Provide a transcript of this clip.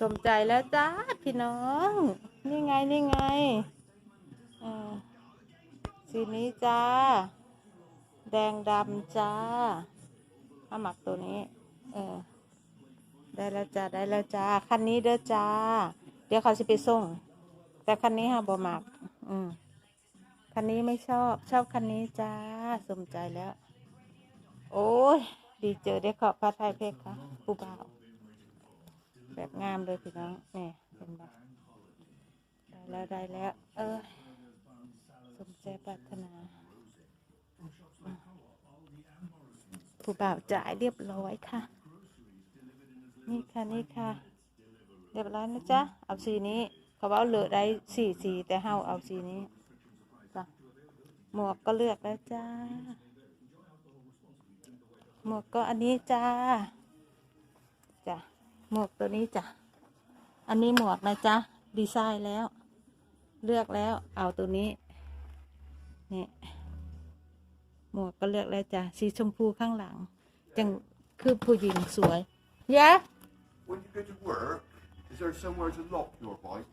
สมใจแล้วจ้าพี่น้อง นี่ไงนี่ไงสีนี้จ้า แดงดำจ้าเอาหมักตัวนี้ เออ ได้แล้วจ้าได้แล้วจ้าคันนี้เด้อจ้า เดี๋ยวเขาจะไปส่ง แต่คันนี้ฮะบ่หมัก อืมคันนี้ไม่ชอบชอบคันนี้จ้า สมใจแล้ว โอ้ย ดีเจอได้ขอบพระไทยเพคะผู้บ่าวแบบงามเลยพี่น้องนี่เป็นแบบได้แล้วได้แล้ว เออสมใจปรารถนา ผู้บ่าวจ่ายเรียบร้อยค่ะ นี่ค่ะนี่ค่ะ เรียบร้อยนะจ๊ะ เอาสีนี้ เขาว่าเหลือได้สี่สีแต่เฮาเอาสีนี้จ้ะหมวกก็เลือกแล้วจ้า หมวกก็อันนี้จ้าจ้ะหมวกตัวนี้จ้ะ อันนี้หมวกนะจ๊ะ ดีไซน์แล้ว เลือกแล้ว เอาตัวนี้ นี่หมวกก็เลือกแล้วจ้ะ สีชมพูข้างหลัง จังคือผู้หญิงสวยยะ When you go to work, is there somewhere to lock your bike?